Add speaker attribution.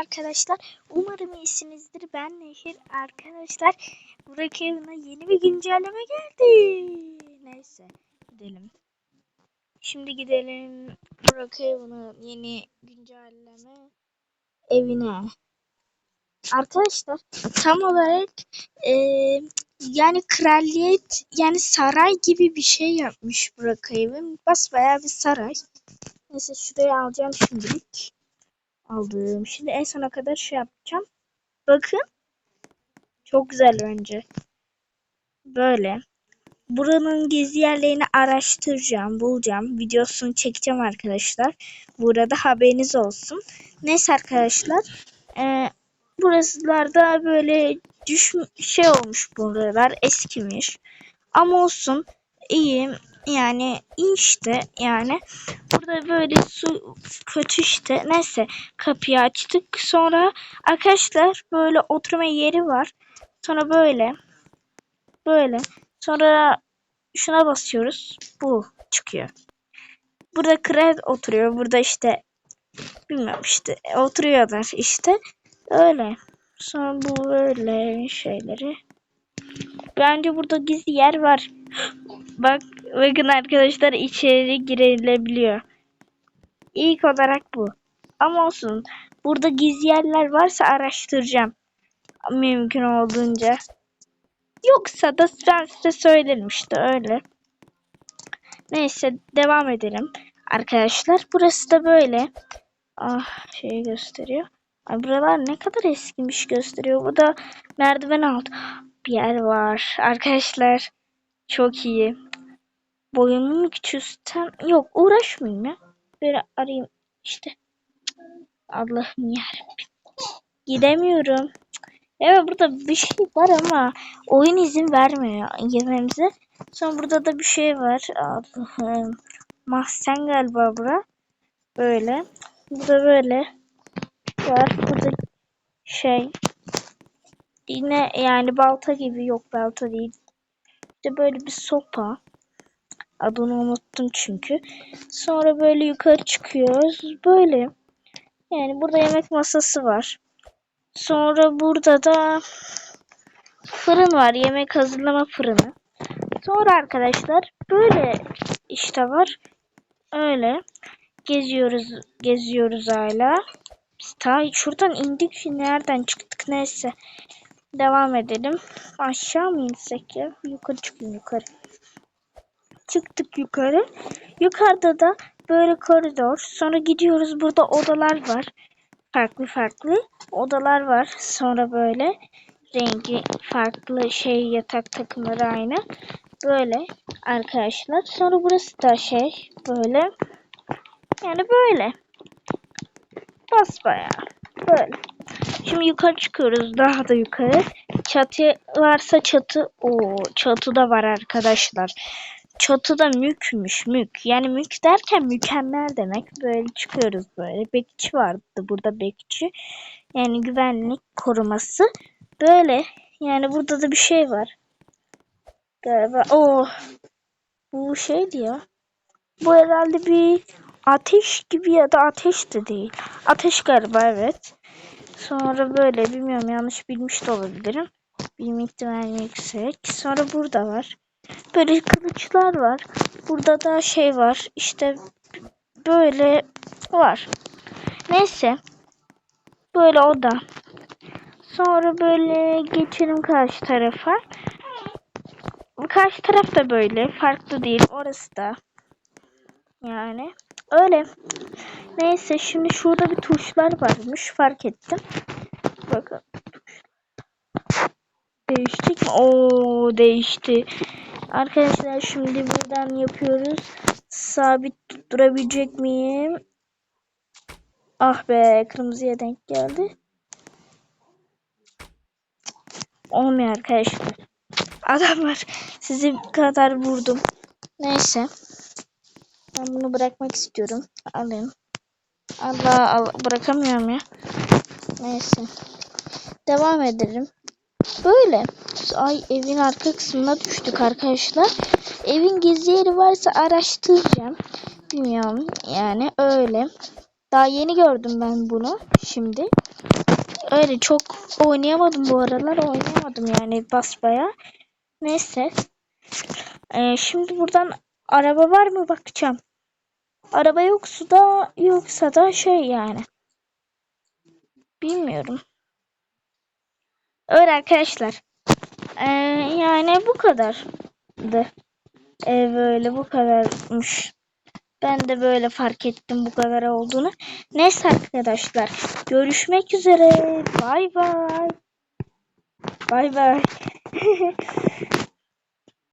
Speaker 1: arkadaşlar. Umarım iyisinizdir. Ben Nehir arkadaşlar. Burak evine yeni bir güncelleme geldi. Neyse gidelim. Şimdi gidelim Burak evine yeni güncelleme evine. Arkadaşlar tam olarak eee, yani kraliyet yani saray gibi bir şey yapmış Burak evim. Basbayağı bir saray. Neyse şuraya alacağım şimdilik. Aldım. Şimdi en sona kadar şey yapacağım. Bakın. Çok güzel bence. Böyle. Buranın gezi yerlerini araştıracağım, bulacağım. Videosunu çekeceğim arkadaşlar. Burada haberiniz olsun. Neyse arkadaşlar. Ee, burasılarda böyle düş şey olmuş buralar eskimiş. Ama olsun iyi yani işte yani. Burada böyle su kötü işte. Neyse kapıyı açtık. Sonra arkadaşlar böyle oturma yeri var. Sonra böyle böyle. Sonra şuna basıyoruz. Bu çıkıyor. Burada kral oturuyor. Burada işte bilmiyorum işte oturuyorlar işte. Öyle. Sonra bu böyle şeyleri. Bence burada gizli yer var. Bak bakın arkadaşlar içeri girilebiliyor. İlk olarak bu. Ama olsun. Burada gizli yerler varsa araştıracağım. Mümkün olduğunca. Yoksa da ben size söylerim işte öyle. Neyse devam edelim. Arkadaşlar burası da böyle. Ah şeyi gösteriyor. Ay buralar ne kadar eskimiş gösteriyor. Bu da merdiven altı bir yer var. Arkadaşlar çok iyi boyumu mu küçültsem? Yok uğraşmayayım ya. Böyle arayayım işte. Allah'ım yarabbim. Gidemiyorum. Evet burada bir şey var ama oyun izin vermiyor girmemize. Sonra burada da bir şey var. Allah'ım. Mahzen galiba bura. Böyle. Burada böyle var. Burada şey yine yani balta gibi yok balta değil. İşte böyle bir sopa. Adını unuttum çünkü. Sonra böyle yukarı çıkıyoruz. Böyle. Yani burada yemek masası var. Sonra burada da fırın var. Yemek hazırlama fırını. Sonra arkadaşlar böyle işte var. Öyle. Geziyoruz. Geziyoruz hala. Biz ta şuradan indik. Nereden çıktık neyse. Devam edelim. Aşağı mı insek ya? Yukarı çıkayım yukarı çıktık yukarı. Yukarıda da böyle koridor. Sonra gidiyoruz. Burada odalar var. Farklı farklı odalar var. Sonra böyle rengi farklı şey yatak takımları aynı. Böyle arkadaşlar. Sonra burası da şey böyle. Yani böyle. Basbayağı. Böyle. Şimdi yukarı çıkıyoruz. Daha da yukarı. Çatı varsa çatı. o çatı da var arkadaşlar çatıda mükmüş mük. Yani mük derken mükemmel demek. Böyle çıkıyoruz böyle. Bekçi vardı burada bekçi. Yani güvenlik koruması. Böyle. Yani burada da bir şey var. Galiba. Oh. Bu şeydi ya. Bu herhalde bir ateş gibi ya da ateş de değil. Ateş galiba evet. Sonra böyle bilmiyorum yanlış bilmiş de olabilirim. Bilim ihtimali yüksek. Sonra burada var. Böyle kılıçlar var. Burada da şey var. İşte böyle var. Neyse. Böyle o da. Sonra böyle geçelim karşı tarafa. Karşı taraf da böyle. Farklı değil. Orası da. Yani. Öyle. Neyse şimdi şurada bir tuşlar varmış. Fark ettim. Bakın. Değişecek mi? Oo değişti. Arkadaşlar şimdi buradan yapıyoruz. Sabit tutturabilecek miyim? Ah be kırmızıya denk geldi. Olmuyor arkadaşlar. Adamlar sizi kadar vurdum. Neyse. Ben bunu bırakmak istiyorum. Alayım. Allah Allah bırakamıyorum ya. Neyse. Devam edelim. Böyle. Ay evin arka kısmına düştük arkadaşlar. Evin gizli yeri varsa araştıracağım. Bilmiyorum yani öyle. Daha yeni gördüm ben bunu şimdi. Öyle çok oynayamadım bu aralar. Oynayamadım yani basbaya. Neyse. Ee, şimdi buradan araba var mı bakacağım. Araba yoksa da yoksa da şey yani. Bilmiyorum. Öyle arkadaşlar. Ee, yani bu kadardı. Ee, böyle bu kadarmış. Ben de böyle fark ettim bu kadar olduğunu. Neyse arkadaşlar. Görüşmek üzere. Bay bay. Bay bay.